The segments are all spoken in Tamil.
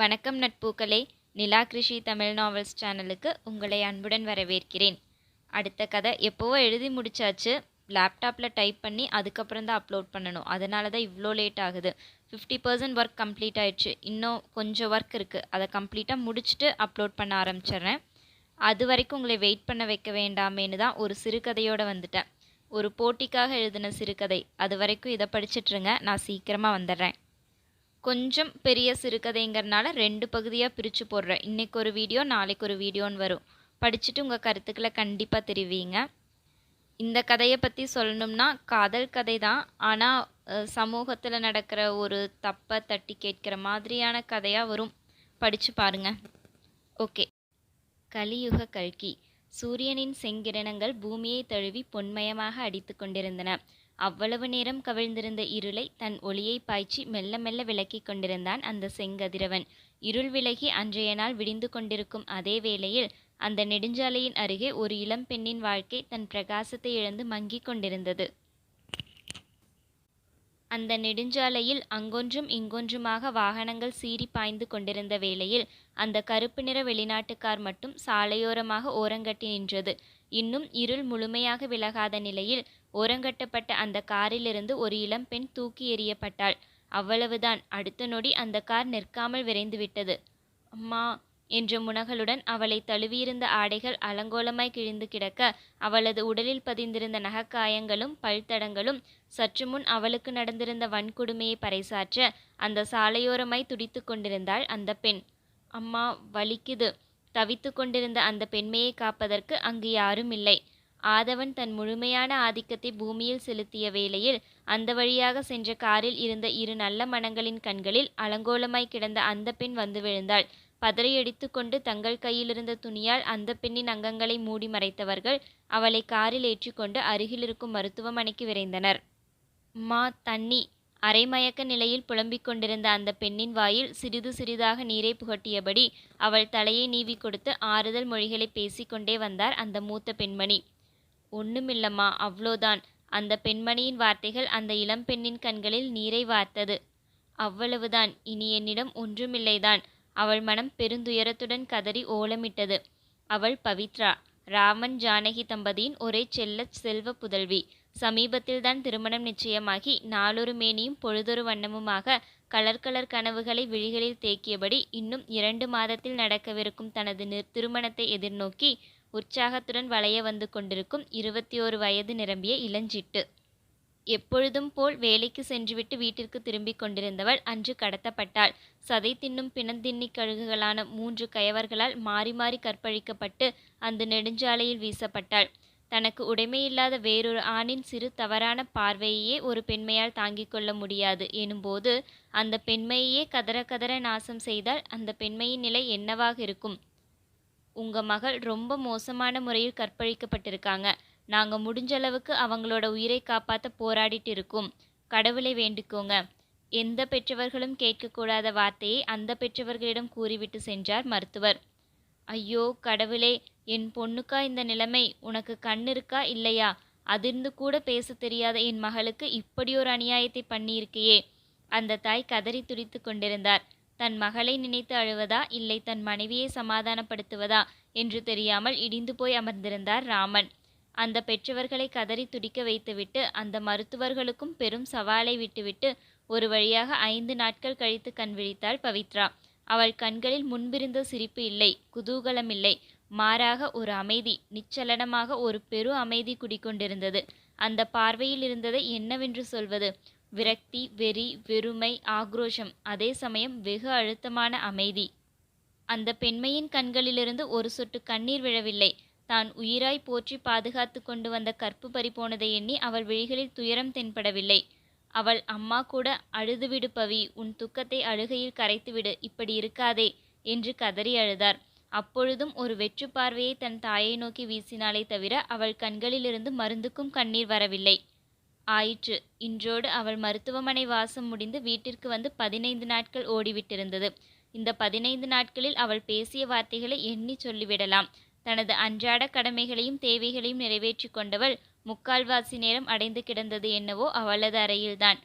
வணக்கம் நட்பூக்களே. நிலா கிருஷி தமிழ் நாவல்ஸ் சேனலுக்கு உங்களை அன்புடன் வரவேற்கிறேன். அடுத்த கதை எப்போவோ எழுதி முடிச்சாச்சு. லேப்டாப்பில் டைப் பண்ணி அதுக்கப்புறம் தான் அப்லோட் பண்ணணும். அதனால தான் இவ்வளோ லேட் ஆகுது. ஃபிஃப்டி பர்சன்ட் ஒர்க் கம்ப்ளீட் ஆயிடுச்சு. இன்னும் கொஞ்சம் ஒர்க் இருக்குது அதை கம்ப்ளீட்டாக முடிச்சுட்டு அப்லோட் பண்ண ஆரம்பிச்சிடுறேன். அது வரைக்கும் உங்களை வெயிட் பண்ண வைக்க வேண்டாமேன்னு தான் ஒரு சிறுகதையோடு வந்துட்டேன். ஒரு போட்டிக்காக எழுதின சிறுகதை அது வரைக்கும் இதை படிச்சிட்ருங்க நான் சீக்கிரமாக வந்துடுறேன். கொஞ்சம் பெரிய சிறுகதைங்கிறனால ரெண்டு பகுதியாக பிரித்து போடுறேன். இன்றைக்கி ஒரு வீடியோ நாளைக்கு ஒரு வீடியோன்னு வரும். படிச்சுட்டு உங்கள் கருத்துக்களை கண்டிப்பாக தெரிவிங்க. இந்த கதையை பற்றி சொல்லணும்னா காதல் கதை தான். ஆனால் சமூகத்தில் நடக்கிற ஒரு தப்பை தட்டி கேட்கிற மாதிரியான கதையாக வரும். படித்து பாருங்க. ஓகே. கலியுக கல்கி. சூரியனின் செங்கிரணங்கள் பூமியை தழுவி பொன்மயமாக அடித்து கொண்டிருந்தன. அவ்வளவு நேரம் கவிழ்ந்திருந்த இருளை தன் ஒளியை பாய்ச்சி மெல்ல மெல்ல விளக்கிக் கொண்டிருந்தான் அந்த செங்கதிரவன். இருள் விலகி அன்றைய நாள் விடிந்து கொண்டிருக்கும் அதே வேளையில் அந்த நெடுஞ்சாலையின் அருகே ஒரு இளம் பெண்ணின் வாழ்க்கை தன் பிரகாசத்தை இழந்து மங்கிக் கொண்டிருந்தது. அந்த நெடுஞ்சாலையில் அங்கொன்றும் இங்கொன்றுமாக வாகனங்கள் சீறி பாய்ந்து கொண்டிருந்த வேளையில் அந்த கருப்பு நிற வெளிநாட்டுக்கார் மட்டும் சாலையோரமாக ஓரங்கட்டி நின்றது. இன்னும் இருள் முழுமையாக விலகாத நிலையில் ஓரங்கட்டப்பட்ட அந்த காரிலிருந்து ஒரு இளம் பெண் தூக்கி எறியப்பட்டாள். அவ்வளவுதான். அடுத்த நொடி அந்த கார் நிற்காமல் விரைந்து விட்டது அம்மா என்ற முனகளுடன் அவளை தழுவியிருந்த ஆடைகள் அலங்கோலமாய் கிழிந்து கிடக்க அவளது உடலில் பதிந்திருந்த நகக்காயங்களும் பல்தடங்களும் சற்று முன் அவளுக்கு நடந்திருந்த வன்கொடுமையை பறைசாற்ற அந்த சாலையோரமாய் துடித்து கொண்டிருந்தாள் அந்த பெண். அம்மா வலிக்குது. தவித்து கொண்டிருந்த அந்த பெண்மையை காப்பதற்கு அங்கு யாரும் இல்லை. ஆதவன் தன் முழுமையான ஆதிக்கத்தை பூமியில் செலுத்திய வேளையில் அந்த வழியாக சென்ற காரில் இருந்த இரு நல்ல மனங்களின் கண்களில் அலங்கோலமாய் கிடந்த அந்த பெண் வந்து விழுந்தாள். பதறையடித்து கொண்டு தங்கள் கையிலிருந்த துணியால் அந்த பெண்ணின் அங்கங்களை மூடி மறைத்தவர்கள் அவளை காரில் ஏற்றிக்கொண்டு அருகிலிருக்கும் மருத்துவமனைக்கு விரைந்தனர். மா தண்ணி அரைமயக்க நிலையில் புலம்பிக் கொண்டிருந்த அந்த பெண்ணின் வாயில் சிறிது சிறிதாக நீரை புகட்டியபடி அவள் தலையை நீவி கொடுத்து ஆறுதல் மொழிகளை பேசிக்கொண்டே வந்தார் அந்த மூத்த பெண்மணி. ஒண்ணுமில்லம்மா அவ்வளோதான் அந்த பெண்மணியின் வார்த்தைகள் அந்த இளம் பெண்ணின் கண்களில் நீரை வார்த்தது. அவ்வளவுதான். இனி என்னிடம் ஒன்றுமில்லைதான். அவள் மனம் பெருந்துயரத்துடன் கதறி ஓலமிட்டது. அவள் பவித்ரா. ராமன் ஜானகி தம்பதியின் ஒரே செல்ல செல்வ புதல்வி. சமீபத்தில்தான் திருமணம் நிச்சயமாகி நாளொரு மேனியும் பொழுதொரு வண்ணமுமாக கலர் கலர் கனவுகளை விழிகளில் தேக்கியபடி இன்னும் இரண்டு மாதத்தில் நடக்கவிருக்கும் தனது திருமணத்தை எதிர்நோக்கி உற்சாகத்துடன் வளைய வந்து கொண்டிருக்கும் இருபத்தி ஒரு வயது நிரம்பிய இளஞ்சிட்டு. எப்பொழுதும் போல் வேலைக்கு சென்றுவிட்டு வீட்டிற்கு திரும்பிக் கொண்டிருந்தவள் அன்று கடத்தப்பட்டாள். சதை தின்னும் பிணந்தின்னி கழுகுகளான மூன்று கயவர்களால் மாறி மாறி கற்பழிக்கப்பட்டு அந்த நெடுஞ்சாலையில் வீசப்பட்டாள். தனக்கு உடைமையில்லாத வேறொரு ஆணின் சிறு தவறான பார்வையையே ஒரு பெண்மையால் தாங்கிக் கொள்ள முடியாது எனும்போது அந்த பெண்மையையே கதற கதற நாசம் செய்தால் அந்த பெண்மையின் நிலை என்னவாக இருக்கும்? உங்க மகள் ரொம்ப மோசமான முறையில் கற்பழிக்கப்பட்டிருக்காங்க. நாங்க முடிஞ்சளவுக்கு அவங்களோட உயிரை காப்பாற்ற போராடிட்டு இருக்கோம். கடவுளை வேண்டிக்கோங்க. எந்த பெற்றவர்களும் கேட்கக்கூடாத வார்த்தையை அந்த பெற்றவர்களிடம் கூறிவிட்டு சென்றார் மருத்துவர். ஐயோ கடவுளே என் பொண்ணுக்கா இந்த நிலைமை? உனக்கு கண் இருக்கா இல்லையா? அதிர்ந்து கூட பேச தெரியாத என் மகளுக்கு இப்படி ஒரு அநியாயத்தை பண்ணியிருக்கையே. அந்த தாய் கதறி துடித்து கொண்டிருந்தார். தன் மகளை நினைத்து அழுவதா? இல்லை தன் மனைவியை சமாதானப்படுத்துவதா? என்று தெரியாமல் இடிந்து போய் அமர்ந்திருந்தார் ராமன். அந்த பெற்றவர்களை கதறி துடிக்க வைத்துவிட்டு அந்த மருத்துவர்களுக்கும் பெரும் சவாலை விட்டுவிட்டு ஒரு வழியாக ஐந்து நாட்கள் கழித்து கண் விழித்தாள் பவித்ரா. அவள் கண்களில் முன்பிருந்த சிரிப்பு இல்லை குதூகலம் இல்லை மாறாக ஒரு அமைதி நிச்சலனமாக ஒரு பெரு அமைதி குடிக்கொண்டிருந்தது. அந்த பார்வையில் இருந்ததை என்னவென்று சொல்வது? விரக்தி வெறி வெறுமை ஆக்ரோஷம் அதே சமயம் வெகு அழுத்தமான அமைதி. அந்த பெண்மையின் கண்களிலிருந்து ஒரு சொட்டு கண்ணீர் விழவில்லை. தான் உயிராய் போற்றி பாதுகாத்து கொண்டு வந்த கற்பு பறிபோனதை எண்ணி அவள் விழிகளில் துயரம் தென்படவில்லை. அவள் அம்மா கூட அழுதுவிடு பவி உன் துக்கத்தை அழுகையில் கரைத்துவிடு இப்படி இருக்காதே என்று கதறி அழுதார். அப்பொழுதும் ஒரு வெற்று பார்வையை தன் தாயை நோக்கி வீசினாலே தவிர அவள் கண்களிலிருந்து மருந்துக்கும் கண்ணீர் வரவில்லை. ஆயிற்று. இன்றோடு அவள் மருத்துவமனை வாசம் முடிந்து வீட்டிற்கு வந்து பதினைந்து நாட்கள் ஓடிவிட்டிருந்தது. இந்த பதினைந்து நாட்களில் அவள் பேசிய வார்த்தைகளை எண்ணி சொல்லிவிடலாம். தனது அன்றாட கடமைகளையும் தேவைகளையும் நிறைவேற்றி கொண்டவள் முக்கால்வாசி நேரம் அடைந்து கிடந்தது என்னவோ அவளது அறையில்தான்.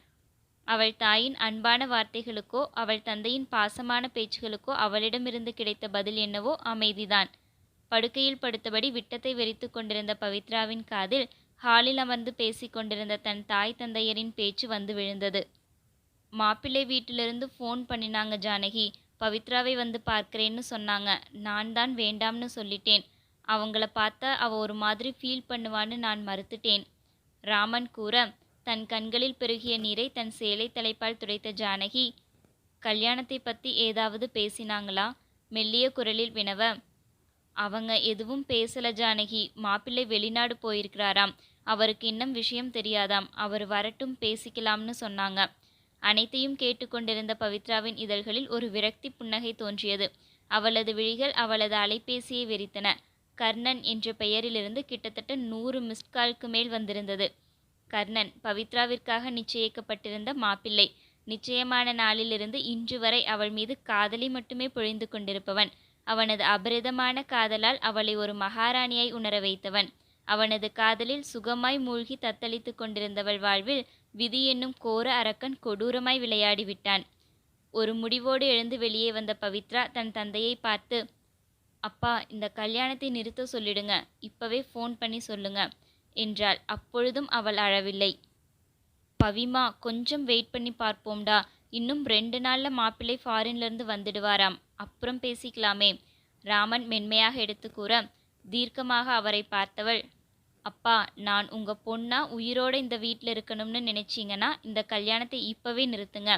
அவள் தாயின் அன்பான வார்த்தைகளுக்கோ அவள் தந்தையின் பாசமான பேச்சுகளுக்கோ அவளிடமிருந்து கிடைத்த பதில் என்னவோ அமைதிதான். படுக்கையில் படுத்தபடி விட்டத்தை வெறித்து கொண்டிருந்த பவித்ராவின் காதில் ஹாலில் அமர்ந்து பேசிக் கொண்டிருந்த தன் தாய் தந்தையரின் பேச்சு வந்து விழுந்தது. மாப்பிள்ளை வீட்டிலிருந்து ஃபோன் பண்ணினாங்க ஜானகி. பவித்ராவை வந்து பார்க்கிறேன்னு சொன்னாங்க. நான் தான் வேண்டாம்னு சொல்லிட்டேன். அவங்கள பார்த்தா அவ ஒரு மாதிரி ஃபீல் பண்ணுவான்னு நான் மறுத்துட்டேன். ராமன் கூற தன் கண்களில் பெருகிய நீரை தன் சேலை தலைப்பால் துடைத்த ஜானகி கல்யாணத்தை பற்றி ஏதாவது பேசினாங்களா? மெல்லிய குரலில் வினவ அவங்க எதுவும் பேசல ஜானகி. மாப்பிள்ளை வெளிநாடு போயிருக்கிறாராம். அவருக்கு இன்னும் விஷயம் தெரியாதாம். அவர் வரட்டும் பேசிக்கலாம்னு சொன்னாங்க. அனைத்தையும் கேட்டுக்கொண்டிருந்த பவித்ராவின் இதழ்களில் ஒரு விரக்தி புன்னகை தோன்றியது. அவளது விழிகள் அவளது அலைபேசியை வெறித்தன. கர்ணன் என்ற பெயரிலிருந்து கிட்டத்தட்ட நூறு மிஸ்கால்க்கு மேல் வந்திருந்தது. கர்ணன் பவித்ராவிற்காக நிச்சயிக்கப்பட்டிருந்த மாப்பிள்ளை. நிச்சயமான நாளிலிருந்து இன்று வரை அவள் மீது காதலி மட்டுமே பொழிந்து கொண்டிருப்பவன். அவனது அபரிதமான காதலால் அவளை ஒரு மகாராணியாய் உணர வைத்தவன். அவனது காதலில் சுகமாய் மூழ்கி தத்தளித்து கொண்டிருந்தவள் வாழ்வில் விதி என்னும் கோர அரக்கன் கொடூரமாய் விளையாடி விட்டான் ஒரு முடிவோடு எழுந்து வெளியே வந்த பவித்ரா தன் தந்தையை பார்த்து அப்பா இந்த கல்யாணத்தை நிறுத்த சொல்லிடுங்க. இப்பவே ஃபோன் பண்ணி சொல்லுங்க என்றாள். அப்பொழுதும் அவள் அழவில்லை. பவிமா கொஞ்சம் வெயிட் பண்ணி பார்ப்போம்டா. இன்னும் ரெண்டு நாள்ல மாப்பிள்ளை ஃபாரின்லேருந்து வந்துடுவாராம். அப்புறம் பேசிக்கலாமே ராமன் மென்மையாக எடுத்து கூற தீர்க்கமாக அவரை பார்த்தவள் அப்பா நான் உங்க பொண்ணா உயிரோட இந்த வீட்டில் இருக்கணும்னு நினைச்சீங்கன்னா இந்த கல்யாணத்தை இப்பவே நிறுத்துங்க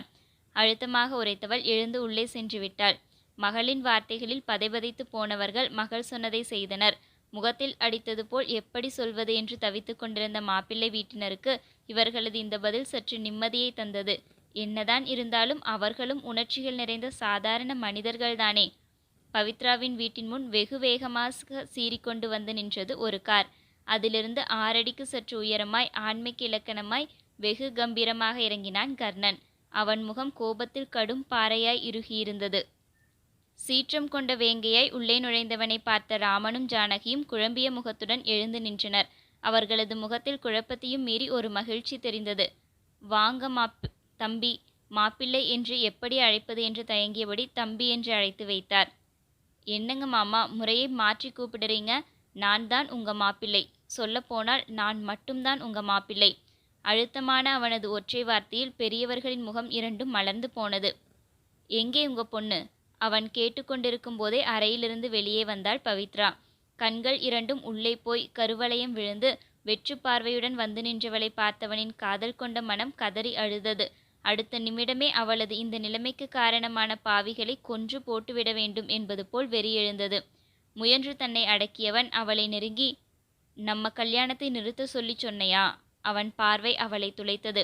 அழுத்தமாக உரைத்தவள் எழுந்து உள்ளே சென்று விட்டாள். மகளின் வார்த்தைகளில் பதைபதைத்து போனவர்கள் மகள் சொன்னதை செய்தனர். முகத்தில் அடித்தது போல் எப்படி சொல்வது என்று தவித்து கொண்டிருந்த மாப்பிள்ளை வீட்டினருக்கு இவர்களது இந்த பதில் சற்று நிம்மதியை தந்தது. என்னதான் இருந்தாலும் அவர்களும் உணர்ச்சிகள் நிறைந்த சாதாரண மனிதர்கள்தானே. பவித்ராவின் வீட்டின் முன் வெகு வேகமாக சீறிக்கொண்டு வந்து நின்றது ஒரு கார். அதிலிருந்து ஆறடிக்கு சற்று உயரமாய் ஆண்மைக்கு இலக்கணமாய் வெகு கம்பீரமாக இறங்கினான் கர்ணன். அவன் முகம் கோபத்தில் கடும் பாறையாய் இறுகியிருந்தது. சீற்றம் கொண்ட வேங்கையாய் உள்ளே நுழைந்தவனை பார்த்த ராமனும் ஜானகியும் குழம்பிய முகத்துடன் எழுந்து நின்றனர். அவர்களது முகத்தில் குழப்பத்தையும் மீறி ஒரு மகிழ்ச்சி தெரிந்தது. வாங்க மாப் தம்பி மாப்பிள்ளை என்று எப்படி அழைப்பது என்று தயங்கியபடி தம்பி என்று அழைத்து வைத்தார். என்னங்க மாமா முறையை மாற்றி கூப்பிடுறீங்க? நான் தான் உங்க மாப்பிள்ளை. சொல்லப்போனால் நான் மட்டும்தான் உங்க மாப்பிள்ளை அழுத்தமான அவனது ஒற்றை வார்த்தையில் பெரியவர்களின் முகம் இரண்டும் மலர்ந்து போனது. எங்கே உங்க பொண்ணு? அவன் கேட்டுக்கொண்டிருக்கும் போதே அறையிலிருந்து வெளியே வந்தாள் பவித்ரா. கண்கள் இரண்டும் உள்ளே போய் கருவளையம் விழுந்து வெற்று பார்வையுடன் வந்து நின்றவளை பார்த்தவனின் காதல் கொண்ட மனம் கதறி அழுதது. அடுத்த நிமிடமே அவளது இந்த நிலைமைக்கு காரணமான பாவிகளை கொன்று போட்டுவிட வேண்டும் என்பது போல் வெறி எழுந்தது முயன்று தன்னை அடக்கியவன் அவளை நெருங்கி நம்ம கல்யாணத்தை நிறுத்த சொல்லி சொன்னையா? அவன் பார்வை அவளை துளைத்தது.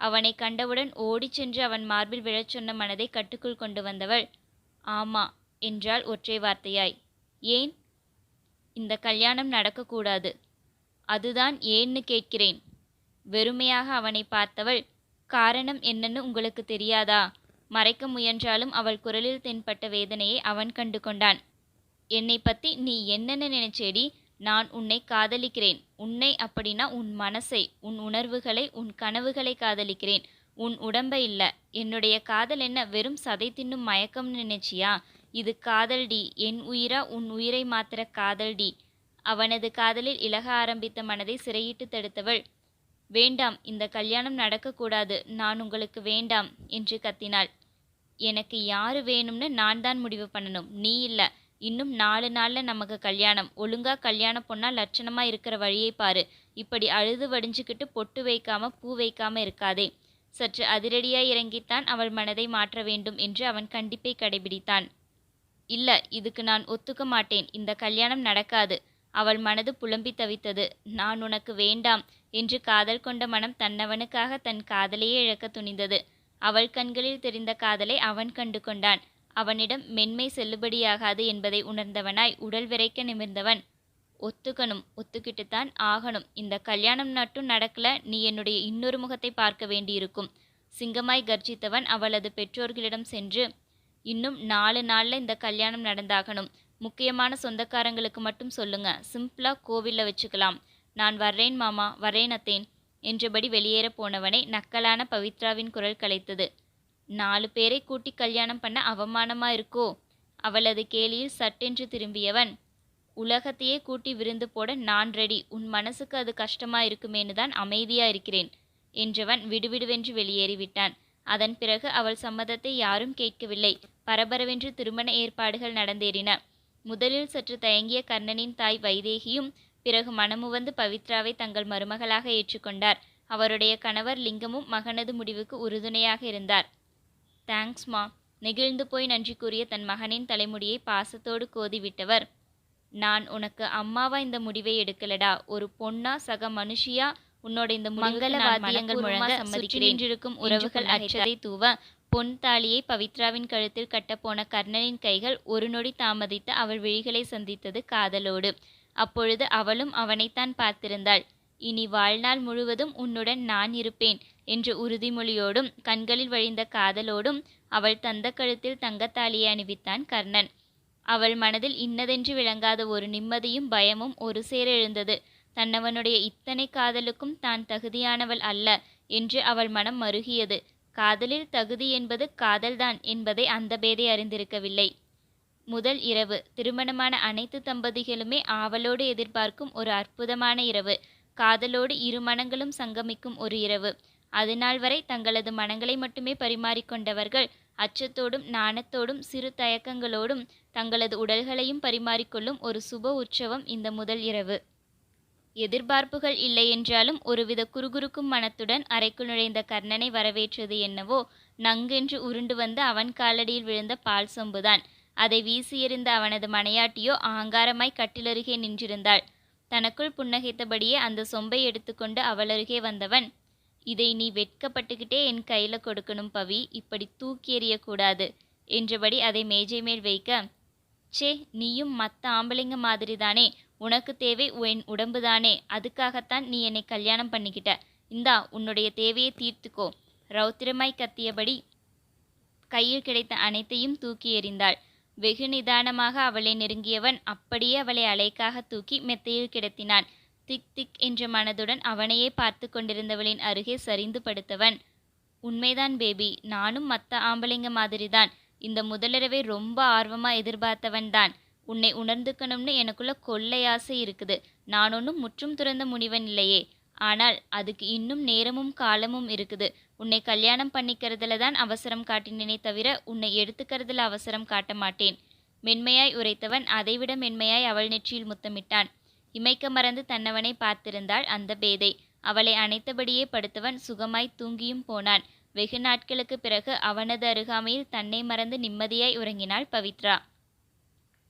அவனை கண்டவுடன் ஓடிச் சென்று அவன் மார்பில் விழச் சொன்ன மனதை கட்டுக்குள் கொண்டு வந்தவள் ஆமா என்றாள் ஒற்றை வார்த்தையாய். ஏன்? இந்த கல்யாணம் நடக்கக்கூடாது. அதுதான் ஏன்னு கேட்கிறேன். வெறுமையாக அவனை பார்த்தவள் காரணம் என்னன்னு உங்களுக்கு தெரியாதா? மறைக்க முயன்றாலும் அவள் குரலில் தென்பட்ட வேதனையை அவன் கண்டு கொண்டான் என்னை பத்தி நீ என்னென்ன நினைச்சேடி? நான் உன்னை காதலிக்கிறேன். உன்னை அப்படின்னா உன் மனசை உன் உணர்வுகளை உன் கனவுகளை காதலிக்கிறேன். உன் உடம்ப இல்ல. என்னுடைய காதல் என்ன வெறும் சதை தின்னும் மயக்கம்னு நினைச்சியா? இது காதல்டி என் உயிரா? உன் உயிரை மாத்திர காதல்டி அவனது காதலில் இலக ஆரம்பித்த மனதை சிறையிட்டு தடுத்தவள். வேண்டாம் இந்த கல்யாணம் நடக்கக்கூடாது. நான் உங்களுக்கு வேண்டாம் என்று கத்தினாள். எனக்கு யாரு வேணும்னு நான் தான் முடிவு பண்ணணும். நீ இல்லை. இன்னும் நாலு நாளில் நமக்கு கல்யாணம். ஒழுங்கா கல்யாண பொண்ணா லட்சணமா இருக்கிற வழியை பாரு. இப்படி அழுது வடிஞ்சுக்கிட்டு பொட்டு வைக்காம பூ வைக்காம இருக்காதே. சற்று அதிரடியாய் இறங்கித்தான் அவள் மனதை மாற்ற வேண்டும் என்று அவன் கண்டிப்பை கடைபிடித்தான். இல்ல இதுக்கு நான் ஒத்துக்க மாட்டேன். இந்த கல்யாணம் நடக்காது அவள் மனது புலம்பி தவித்தது. நான் உனக்கு வேண்டாம் என்று காதல் கொண்ட மனம் தன்னவனுக்காக தன் காதலையே இழக்க துணிந்தது. அவள் கண்களில் தெரிந்த காதலை அவன் கண்டு கொண்டான். அவனிடம் மென்மை செல்லுபடியாகாது என்பதை உணர்ந்தவனாய் உடல் விரைக்க நிமிர்ந்தவன் ஒத்துக்கணும் ஒத்துக்கிட்டு தான் ஆகணும். இந்த கல்யாணம் மட்டும் நடக்கல. நீ என்னுடைய இன்னொரு முகத்தை பார்க்க வேண்டியிருக்கும். சிங்கமாய் கர்ஜித்தவன் அவளது பெற்றோர்களிடம் சென்று இன்னும் நாலு நாளில் இந்த கல்யாணம் நடந்தாகணும். முக்கியமான சொந்தக்காரங்களுக்கு மட்டும் சொல்லுங்க. சிம்பிளா கோவிலில் வச்சுக்கலாம். நான் வர்றேன் மாமா. வரேன் அத்தேன் என்றபடி வெளியேற போனவனை நக்கலான பவித்ராவின் குரல் கலைத்தது. நாலு பேரை கூட்டி கல்யாணம் பண்ண அவமானமா இருக்கோ? அவளது கேலியில் சட்டென்று திரும்பியவன் உலகத்தையே கூட்டி விருந்து போட நான் ரெடி உன் மனசுக்கு அது கஷ்டமா இருக்குமேனு தான் அமைதியா இருக்கிறேன் என்றவன் விடுவிடுவென்று வெளியேறிவிட்டான். அதன் பிறகு அவள் சம்மதத்தை யாரும் கேட்கவில்லை. பரபரவென்று திருமண ஏற்பாடுகள் நடந்தேறின. முதலில் சற்று தயங்கிய கர்ணனின் தாய் வைதேகியும் பிறகு மனமுவந்து பவித்ராவை தங்கள் மருமகளாக ஏற்றுக்கொண்டார். அவருடைய கணவர் லிங்கமும் மகனது முடிவுக்கு உறுதுணையாக இருந்தார். தேங்க்ஸ்மா நெகிழ்ந்து போய் நன்றி கூறிய தன் மகனின் தலைமுடியை பாசத்தோடு கோதிவிட்டவர். நான் உனக்கு அம்மாவா இந்த முடிவை எடுக்கலடா. ஒரு பொண்ணா சக மனுஷியா? உன்னோட இந்த மங்கள வாத்தியங்கள் முழங்க சம்மதிக்கிறேன் உறவுகள் அச்சதை தூவ பொன் தாலியை பவித்ராவின் கழுத்தில் கட்டப்போன கர்ணனின் கைகள் ஒரு நொடி தாமதித்து அவள் விழிகளை சந்தித்தது காதலோடு. அப்பொழுது அவளும் அவனைத்தான் பார்த்திருந்தாள். இனி வாழ்நாள் முழுவதும் உன்னுடன் நான் இருப்பேன் என்ற உறுதிமொழியோடும் கண்களில் வழிந்த காதலோடும் அவள் தந்த கழுத்தில் தங்கத்தாலியை அணிவித்தான் கர்ணன். அவள் மனதில் இன்னதென்று விளங்காத ஒரு நிம்மதியும் பயமும் ஒரு சேர எழுந்தது. தன்னவனுடைய இத்தனை காதலுக்கும் தான் தகுதியானவள் அல்ல என்று அவள் மனம் மருகியது. காதலில் தகுதி என்பது காதல்தான் என்பதை அந்த பேதை அறிந்திருக்கவில்லை. முதல் இரவு. திருமணமான அனைத்து தம்பதிகளுமே ஆவலோடு எதிர்பார்க்கும் ஒரு அற்புதமான இரவு. காதலோடு இரு மனங்களும் சங்கமிக்கும் ஒரு இரவு. அதுநாள் வரை தங்களது மனங்களை மட்டுமே பரிமாறிக்கொண்டவர்கள் அச்சத்தோடும் நாணத்தோடும் சிறு தயக்கங்களோடும் தங்களது உடல்களையும் பரிமாறிக்கொள்ளும் ஒரு சுப உற்சவம் இந்த முதல் இரவு. எதிர்பார்ப்புகள் இல்லை என்றாலும் ஒருவித குறுகுறுக்கும் மனத்துடன் அறைக்குள் நுழைந்த கர்ணனை வரவேற்றது என்னவோ நங்கென்று உருண்டு வந்து அவன் காலடியில் விழுந்த பால் சொம்புதான். அதை வீசி எறிந்த அவனது மனையாட்டியோ ஆங்காரமாய் கட்டிலருகே நின்றிருந்தாள். தனக்குள் புன்னகைத்தபடியே அந்த சொம்பை எடுத்துக்கொண்டு அவளருகே வந்தவன் இதை நீ வெட்கப்பட்டுக்கிட்டே என் கையில் கொடுக்கணும் பவி. இப்படி தூக்கி எறியக்கூடாது. என்றபடி அதை மேஜை மேல் வைக்க சே நீயும் மற்ற ஆம்பளைங்க மாதிரி தானே உனக்கு தேவை என் உடம்பு தானே அதுக்காகத்தான் நீ என்னை கல்யாணம் பண்ணிக்கிட்ட. இந்தா உன்னுடைய தேவையை தீர்த்துக்கோ. ரௌத்திரமாய் கத்தியபடி கையில் கிடைத்த அனைத்தையும் தூக்கி எறிந்தாள். வெகு நிதானமாக அவளை நெருங்கியவன் அப்படியே அவளை அலைக்காக தூக்கி மெத்தையில் கிடத்தினான். திக் திக் என்ற மனதுடன் அவனையே பார்த்து கொண்டிருந்தவளின் அருகே சரிந்து படுத்தவன். உண்மைதான் பேபி நானும் மற்ற ஆம்பளைங்க மாதிரிதான். இந்த முதலிரவை ரொம்ப ஆர்வமாக எதிர்பார்த்தவன் தான். உன்னை உணர்ந்துக்கணும்னு எனக்குள்ள கொள்ளை ஆசை இருக்குது. நான் ஒன்றும் முற்றும் துறந்த முனிவன் இல்லையே. ஆனால் அதுக்கு இன்னும் நேரமும் காலமும் இருக்குது. உன்னை கல்யாணம் பண்ணிக்கிறதுல தான் அவசரம் காட்டினேனே தவிர உன்னை எடுத்துக்கிறதுல அவசரம் காட்ட மாட்டேன். மென்மையாய் உரைத்தவன் அதைவிட மென்மையாய் அவள் நெற்றியில் முத்தமிட்டான். இமைக்க மறந்து தன்னவனை பார்த்திருந்தாள் அந்த பேதை. அவளை அணைத்தபடியே படுத்தவன் சுகமாய் தூங்கியும் போனான். வெகு நாட்களுக்கு பிறகு அவனது அருகாமையில் தன்னை மறந்து நிம்மதியாய் உறங்கினாள் பவித்ரா.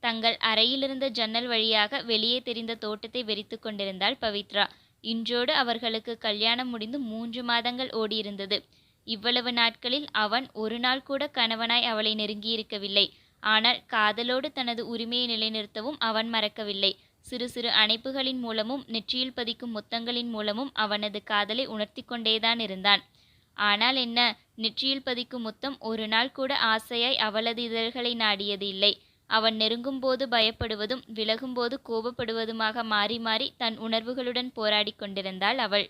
தங்கள் அறையிலிருந்த ஜன்னல் வழியாக வெளியே தெரிந்த தோட்டத்தை வெறித்து கொண்டிருந்தாள் பவித்ரா. இன்றோடு அவர்களுக்கு கல்யாணம் முடிந்து மூன்று மாதங்கள் ஓடியிருந்தது. இவ்வளவு நாட்களில் அவன் ஒரு நாள் கூட கணவனாய் அவளை நெருங்கியிருக்கவில்லை. ஆனால் காதலோடு தனது உரிமையை நிலைநிறுத்தவும் அவன் மறக்கவில்லை. சிறு சிறு அணைப்புகளின் மூலமும் நெற்றியில் பதிக்கும் முத்தங்களின் மூலமும் அவனது காதலை உணர்த்தி கொண்டேதான் இருந்தான். ஆனால் என்ன நெற்றியில் பதிக்கும் முத்தம் ஒரு நாள் கூட ஆசையாய் அவளது இதழ்களை நாடியது இல்லை. அவன் நெருங்கும்போது பயப்படுவதும் விலகும்போது கோபப்படுவதுமாக மாறி மாறி தன் உணர்வுகளுடன் போராடி கொண்டிருந்தாள் அவள்.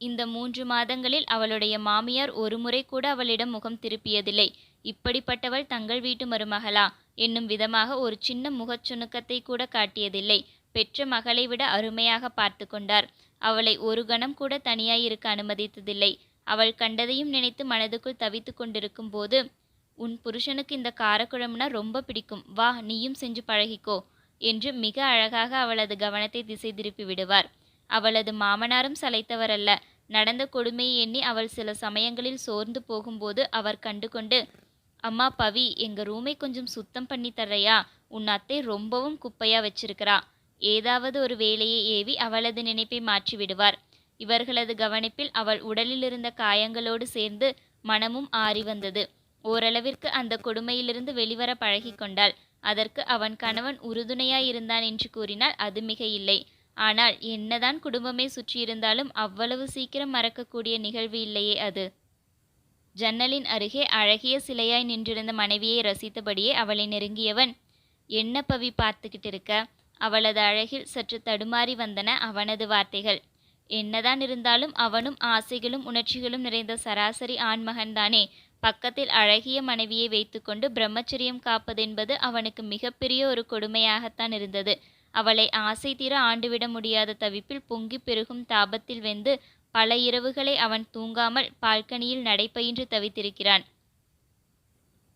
இந்த மூன்று மாதங்களில் அவளுடைய மாமியார் ஒருமுறை கூட அவளிடம் முகம் திருப்பியதில்லை. இப்படிப்பட்டவள் தங்கள் வீட்டு மருமகளா? என்னும் விதமாக ஒரு சின்ன முகச்சுணுக்கத்தை கூட காட்டியதில்லை. பெற்ற மகளை விட அருமையாக பார்த்து கொண்டார். அவளை ஒரு கணம் கூட தனியாயிருக்க அனுமதித்ததில்லை. அவள் கண்டதையும் நினைத்து மனதுக்குள் தவித்து கொண்டிருக்கும் போது உன் புருஷனுக்கு இந்த காரக்குழம்புனா ரொம்ப பிடிக்கும். வா நீயும் செஞ்சு பழகிக்கோ என்று மிக அழகாக அவளது கவனத்தை திசை திருப்பி விடுவார். அவளது மாமனாரும் சளைத்தவர் அல்ல நடந்த கொடுமையை எண்ணி அவள் சில சமயங்களில் சோர்ந்து போகும்போது அவர் கண்டுகொண்டு அம்மா பவி எங்க ரூமை கொஞ்சம் சுத்தம் பண்ணி தர்றையா? உன் அத்தை ரொம்பவும் குப்பையா வச்சிருக்கிறா. ஏதாவது ஒரு வேலையை ஏவி அவளது நினைப்பை மாற்றி விடுவார். இவர்களது கவனிப்பில் அவள் உடலில் இருந்த காயங்களோடு சேர்ந்து மனமும் ஆறி வந்தது. ஓரளவிற்கு அந்த கொடுமையிலிருந்து வெளிவர பழகி கொண்டாள். அதற்கு அவன் கணவன் உறுதுணையாயிருந்தான் என்று கூறினால் அது மிக இல்லை ஆனால் என்னதான் குடும்பமே சுற்றியிருந்தாலும் அவ்வளவு சீக்கிரம் மறக்கக்கூடிய நிகழ்வு இல்லையே அது. ஜன்னலின் அருகே அழகிய சிலையாய் நின்றிருந்த மனைவியை ரசித்தபடியே அவளை நெருங்கியவன் என்ன பவி பார்த்துக்கிட்டு இருக்க அவளது அழகில் சற்று தடுமாறி வந்தன அவனது வார்த்தைகள். என்னதான் இருந்தாலும் அவனும் ஆசைகளும் உணர்ச்சிகளும் நிறைந்த சராசரி ஆண்மகன்தானே. பக்கத்தில் அழகிய மனைவியை வைத்துக்கொண்டு பிரம்மச்சரியம் காப்பதென்பது அவனுக்கு மிகப்பெரிய ஒரு கொடுமையாகத்தான் இருந்தது. அவளை ஆசை தீர ஆண்டுவிட முடியாத தவிப்பில் பொங்கிப் பெருகும் தாபத்தில் வெந்து பல இரவுகளை அவன் தூங்காமல் பால்கனியில் நடைபயின்று தவித்திருக்கிறான்.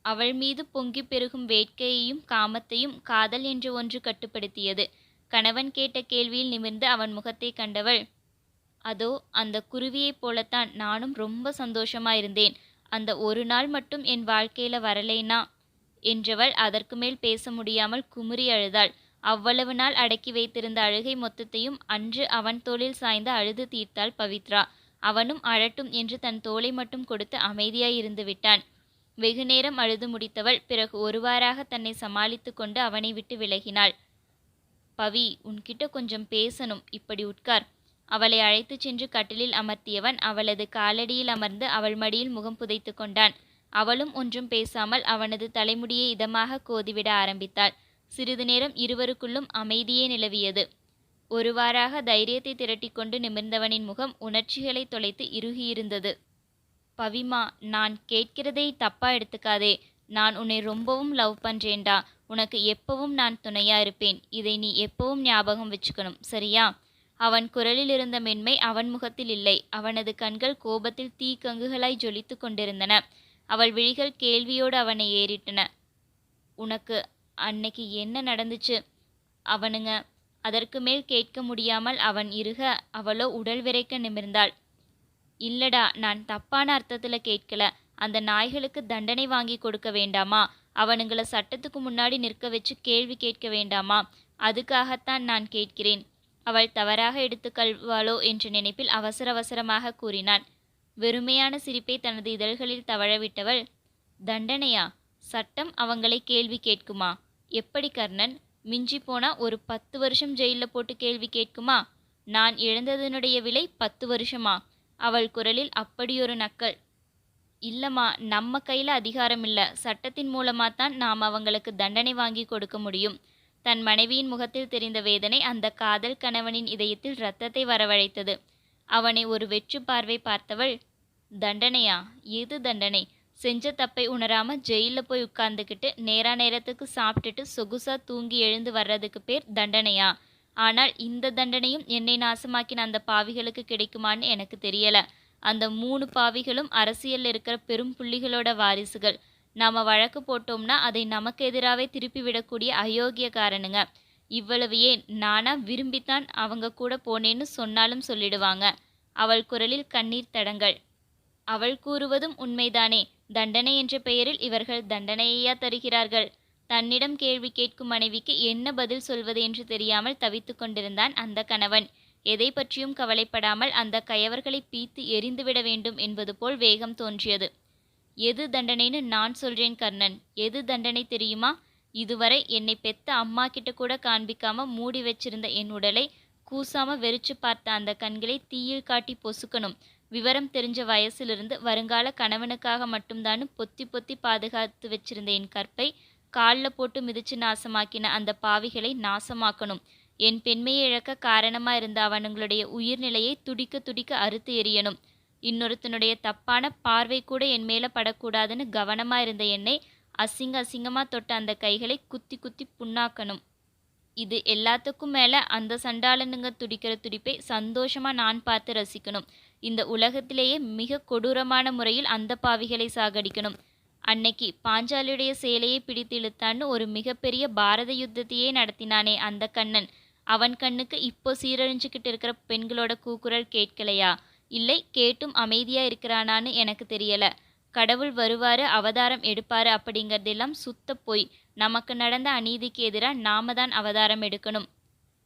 அவள் மீது பொங்கிப் பெருகும் வேட்கையையும் காமத்தையும் காதல் என்ற ஒன்று கட்டுப்படுத்தியது. கணவன் கேட்ட கேள்வியில் நிமிர்ந்து அவன் முகத்தை கண்டவள் அதோ அந்த குருவியைப் போலத்தான் நானும் ரொம்ப சந்தோஷமா இருந்தேன். அந்த ஒரு நாள் மட்டும் என் வாழ்க்கையில வரலைனா? என்றவள் அதற்கு மேல் பேச முடியாமல் குமுறி அழுதாள். அவ்வளவு நாள் அடக்கி வைத்திருந்த அழுகை மொத்தத்தையும் அன்று அவன் தோளில் சாய்ந்து அழுது தீர்த்தாள் பவித்ரா. அவனும் அழட்டும் என்று தன் தோலை மட்டும் கொடுத்து அமைதியாயிருந்து விட்டான். வெகுநேரம் அழுது முடித்தவள் பிறகு ஒருவாறாக தன்னை சமாளித்து கொண்டு அவனை விட்டு விலகினாள். பவி உன்கிட்ட கொஞ்சம் பேசணும். இப்படி உட்கார். அவளை அழைத்துச் சென்று கட்டிலில் அமர்த்தியவன் அவளது காலடியில் அமர்ந்து அவள் மடியில் முகம் புதைத்து கொண்டான். அவளும் ஒன்றும் பேசாமல் அவனது தலைமுடியை இதமாக கோதிவிட ஆரம்பித்தாள். சிறிது நேரம் இருவருக்குள்ளும் அமைதியே நிலவியது. ஒருவாறாக தைரியத்தை திரட்டிக்கொண்டு நிமிர்ந்தவனின் முகம் உணர்ச்சிகளை தொலைத்து இறுகியிருந்தது. பவிமா நான் கேட்கிறதை தப்பா எடுத்துக்காதே. நான் உன்னை ரொம்பவும் லவ் பண்றேன்டா. உனக்கு எப்பவும் நான் துணையா இருப்பேன். இதை நீ எப்பவும் ஞாபகம் வச்சுக்கணும். சரியா? அவன் குரலில் இருந்த மென்மை அவன் முகத்தில் இல்லை. அவனது கண்கள் கோபத்தில் தீக்கங்குகளாய் ஜொலித்து கொண்டிருந்தன. அவள் விழிகள் கேள்வியோடு அவனை ஏறிட்டன. உனக்கு அன்னைக்கு என்ன நடந்துச்சு? அவனுங்க அதற்கு மேல் கேட்க முடியாமல் அவன் இருக அவளோ உடல் விரைக்க நிமிர்ந்தாள். இல்லடா நான் தப்பான அர்த்தத்தில் கேட்கல. அந்த நாய்களுக்கு தண்டனை வாங்கி கொடுக்க வேண்டாமா? அவனுங்களை சட்டத்துக்கு முன்னாடி நிற்க வச்சு கேள்வி கேட்க வேண்டாமா? அதுக்காகத்தான் நான் கேட்கிறேன். அவள் தவறாக எடுத்துக்கொள்வாளோ என்ற நினைப்பில் அவசர அவசரமாக கூறினான். வெறுமையான சிரிப்பை தனது இதழ்களில் தவழவிட்டவள் தண்டனையா? சட்டம் அவங்களை கேள்வி கேட்குமா? எப்படி கர்ணன்? மிஞ்சி போனா ஒரு பத்து வருஷம் ஜெயிலில் போட்டு கேள்வி கேட்குமா? நான் இழந்ததனுடைய விலை பத்து வருஷமா? அவள் குரலில் அப்படியொரு நக்கல். இல்லம்மா நம்ம கையில் அதிகாரம் இல்லை. சட்டத்தின் மூலமா தான் நாம் அவங்களுக்கு தண்டனை வாங்கி கொடுக்க முடியும். தன் மனைவியின் முகத்தில் தெரிந்த வேதனை அந்த காதல் கணவனின் இதயத்தில் ரத்தத்தை வரவழைத்தது. அவனை ஒரு வெற்று பார்வை பார்த்தவள் தண்டனையா? எது தண்டனை? செஞ்ச தப்பை உணராம ஜெயிலில் போய் உட்கார்ந்துக்கிட்டு நேரா நேரத்துக்கு சாப்பிட்டுட்டு சொகுசா தூங்கி எழுந்து வர்றதுக்கு பேர் தண்டனையா? ஆனால் இந்த தண்டனையும் என்னை நாசமாக்கின அந்த பாவிகளுக்கு கிடைக்குமான்னு எனக்கு தெரியல. அந்த மூணு பாவிகளும் அரசியலில் இருக்கிற பெரும் புள்ளிகளோட வாரிசுகள். நாம வழக்கு போட்டோம்னா அதை நமக்கு எதிராகவே திருப்பி விடக்கூடிய அயோக்கியக்காரனுங்க. இவ்வளவு ஏன்? நானா விரும்பித்தான் அவங்க கூட போனேன்னு சொன்னாலும் சொல்லிடுவாங்க. அவள் குரலில் கண்ணீர் தடங்கள். அவள் கூறுவதும் உண்மைதானே? தண்டனை என்ற பெயரில் இவர்கள் தண்டனையா தருகிறார்கள்? தன்னிடம் கேள்வி கேட்கும் மனைவிக்கு என்ன பதில் சொல்வது என்று தெரியாமல் தவித்து கொண்டிருந்தான் அந்த கணவன். எதை பற்றியும் கவலைப்படாமல் அந்த கயவர்களை பீத்து எரிந்துவிட வேண்டும் என்பது போல் வேகம் தோன்றியது. எது தண்டனைன்னு நான் சொல்றேன் கர்ணன். எது தண்டனை தெரியுமா? இதுவரை என்னை பெத்த அம்மா கிட்ட கூட காண்பிக்காம மூடி வச்சிருந்த என் உடலை கூசாம வெறிச்சு பார்த்த அந்த கண்களை தீயில் காட்டி பொசுக்கணும். விவரம் தெரிஞ்ச வயசிலிருந்து வருங்கால கணவனுக்காக மட்டும்தானு பொத்தி பொத்தி பாதுகாத்து வச்சிருந்த என் கற்பை காலில் போட்டு மிதிச்சு நாசமாக்கின அந்த பாவிகளை நாசமாக்கணும். என் பெண்மையை இழக்க காரணமாக இருந்த அவனுங்களுடைய உயிர்நிலையை துடிக்க துடிக்க அறுத்து எறியணும். இன்னொருத்தனுடைய தப்பான பார்வை கூட என் மேலே படக்கூடாதுன்னு கவனமாக இருந்த என்னை அசிங்க அசிங்கமாக தொட்ட அந்த கைகளை குத்தி குத்தி புண்ணாக்கணும். இது எல்லாத்துக்கும் மேலே அந்த சண்டாளனுங்க துடிக்கிற துடிப்பை சந்தோஷமாக நான் பார்த்து ரசிக்கணும். இந்த உலகத்திலேயே மிக கொடூரமான முறையில் அந்த பாவிகளை சாகடிக்கணும். அன்னைக்கு பாஞ்சாலியுடைய சேலையை பிடித்து இழுத்தான்னு ஒரு மிகப்பெரிய பாரத யுத்தத்தையே நடத்தினானே அந்த கண்ணன். அவன் கண்ணுக்கு இப்போ சீரழிஞ்சுக்கிட்டு இருக்கிற பெண்களோட கூக்குரல் கேட்கலையா? இல்லை கேட்டும் அமைதியா இருக்கிறானான்னு எனக்கு தெரியல. கடவுள் வருவாரு அவதாரம் எடுப்பாரு அப்படிங்கறதெல்லாம் சுத்த பொய். நமக்கு நடந்த அநீதிக்கு எதிராக நாம தான் அவதாரம் எடுக்கணும்.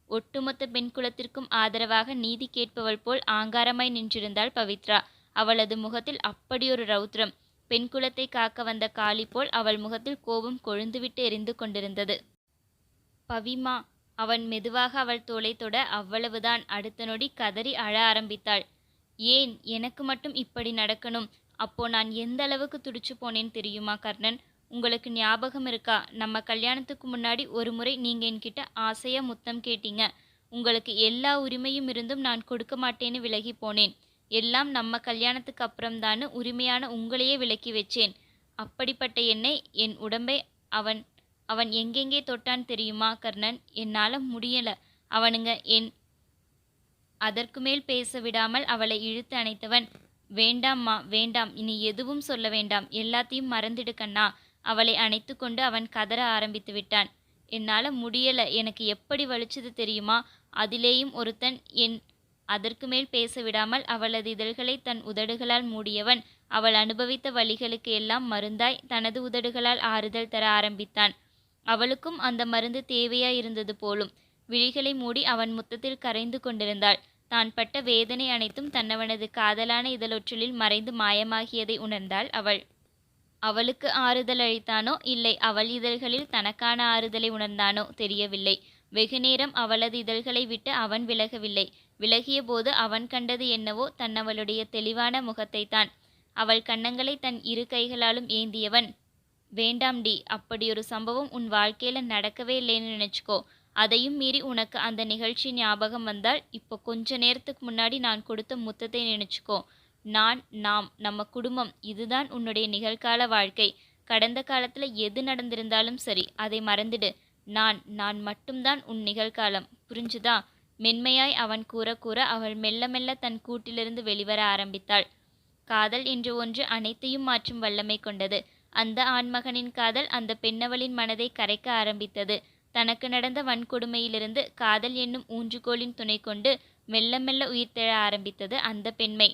ஒட்டுமொத்த பெண் குலத்திற்கும் ஆதரவாக நீதி கேட்பவள் போல் ஆங்காரமாய் நின்றிருந்தாள் பவித்ரா. அவளது முகத்தில் அப்படியொரு ரௌத்ரம். பெண் குலத்தை காக்க வந்த காளி போல் அவள் முகத்தில் கோபம் கொழுந்துவிட்டு எரிந்து கொண்டிருந்தது. பவிமா அவன் மெதுவாக அவள் தோலை தொட அவ்வளவுதான். அடுத்த நொடி கதறி அழ ஆரம்பித்தாள். ஏன் எனக்கு மட்டும் இப்படி நடக்கணும். அப்போ நான் எந்த அளவுக்கு துடிச்சு போனேன் தெரியுமா கர்ணன்? உங்களுக்கு ஞாபகம் இருக்கா? நம்ம கல்யாணத்துக்கு முன்னாடி ஒரு முறை நீங்கள் என்கிட்ட ஆசையாக முத்தம் கேட்டீங்க. உங்களுக்கு எல்லா உரிமையும் இருந்தும் நான் கொடுக்க மாட்டேன்னு விலகி போனேன். எல்லாம் நம்ம கல்யாணத்துக்கு அப்புறம்தான்னு உரிமையான உங்களையே விலக்கி வச்சேன். அப்படிப்பட்ட என்னை என் உடம்பை அவன் அவன் எங்கெங்கே தொட்டான் தெரியுமா கர்ணன்? என்னால் முடியல. அவனுங்க என் அதற்கு மேல் பேச விடாமல் அவளை இழுத்து அணைத்தவன். வேண்டாம்மா வேண்டாம். இனி எதுவும் சொல்ல வேண்டாம். எல்லாத்தையும் மறந்துடு கண்ணா. அவளை அணைத்து கொண்டு அவன் கதற ஆரம்பித்து விட்டான். என்னால் முடியல. எனக்கு எப்படி வலிச்சது தெரியுமா? அதிலேயும் ஒருத்தன் என் அதற்கு மேல் பேச விடாமல் அவளது இதழ்களை தன் உதடுகளால் மூடியவன் அவள் அனுபவித்த வழிகளுக்கு எல்லாம் மருந்தாய் தனது உதடுகளால் ஆறுதல் தர ஆரம்பித்தான். அவளுக்கும் அந்த மருந்து தேவையாயிருந்தது போலும். விழிகளை மூடி அவன் முத்தத்தில் கரைந்து கொண்டிருந்தாள். தான் பட்ட வேதனை அனைத்தும் தன்னவனது காதலான இதழொற்றலில் மறைந்து மாயமாகியதை உணர்ந்தாள் அவள். அவளுக்கு ஆறுதல் அளித்தானோ? இல்லை. அவள் இதழ்களில் தனக்கான ஆறுதலை உணர்ந்தானோ? தெரியவில்லை. வெகுநேரம் அவளது இதழ்களை விட்டு அவன் விலகவில்லை. விலகிய போது அவன் கண்டது என்னவோ? தன்னவளுடைய தெளிவான முகத்தைத்தான். அவள் கன்னங்களை தன் இரு கைகளாலும் ஏந்தியவன். வேண்டாம் டி. அப்படியொரு சம்பவம் உன் வாழ்க்கையில நடக்கவே இல்லைன்னு நினச்சிக்கோ. அதையும் மீறி உனக்கு அந்த நிகழ்ச்சி ஞாபகம் வந்தால் இப்போ கொஞ்ச நேரத்துக்கு முன்னாடி நான் கொடுத்த முத்தத்தை நினச்சிக்கோ. நான் நாம் நம்ம குடும்பம் இதுதான் உன்னுடைய நிகழ்கால வாழ்க்கை. கடந்த காலத்தில் எது நடந்திருந்தாலும் சரி அதை மறந்துடு. நான் நான் மட்டும்தான் உன் நிகழ்காலம். புரிஞ்சுதா? மென்மையாய் அவன் கூற கூற அவள் மெல்ல மெல்ல தன் கூட்டிலிருந்து வெளிவர ஆரம்பித்தாள். காதல் என்று ஒன்று அனைத்தையும் மாற்றும் வல்லமை கொண்டது. அந்த ஆண்மகனின் காதல் அந்த பெண்ணவளின் மனதை கரைக்க ஆரம்பித்தது. தனக்கு நடந்த வன்கொடுமையிலிருந்து காதல் என்னும் ஊன்றுகோலின் துணை கொண்டு மெல்ல மெல்ல உயிர்த்தெழ ஆரம்பித்தது அந்த பெண்மை.